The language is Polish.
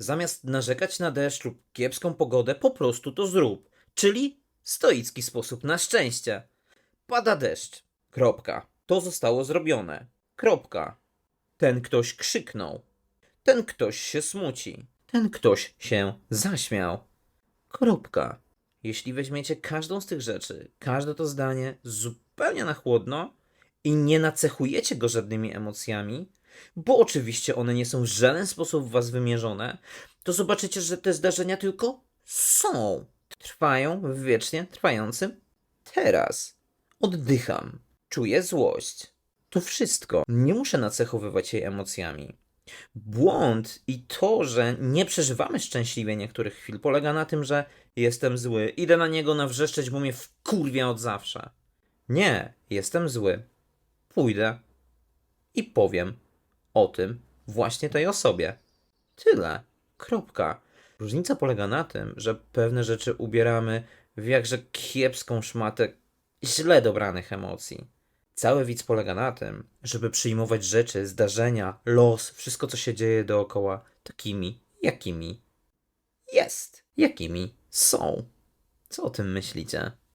Zamiast narzekać na deszcz lub kiepską pogodę, po prostu to zrób. Czyli stoicki sposób na szczęście. Pada deszcz. Kropka. To zostało zrobione. Kropka. Ten ktoś krzyknął. Ten ktoś się smuci. Ten ktoś się zaśmiał. Kropka. Jeśli weźmiecie każdą z tych rzeczy, każde to zdanie zupełnie na chłodno i nie nacechujecie go żadnymi emocjami, bo oczywiście one nie są w żaden sposób w was wymierzone, to zobaczycie, że te zdarzenia tylko są. Trwają w wiecznie trwającym teraz. Oddycham. Czuję złość. To wszystko. Nie muszę nacechowywać jej emocjami. Błąd i to, że nie przeżywamy szczęśliwie niektórych chwil, polega na tym, że jestem zły, idę na niego nawrzeszczeć, bo mnie wkurwia od zawsze. Nie, jestem zły. Pójdę i powiem o tym właśnie tej osobie. Tyle. Kropka. Różnica polega na tym, że pewne rzeczy ubieramy w jakże kiepską szmatę źle dobranych emocji. Cały widz polega na tym, żeby przyjmować rzeczy, zdarzenia, los, wszystko co się dzieje dookoła takimi, jakimi jest, jakimi są. Co o tym myślicie?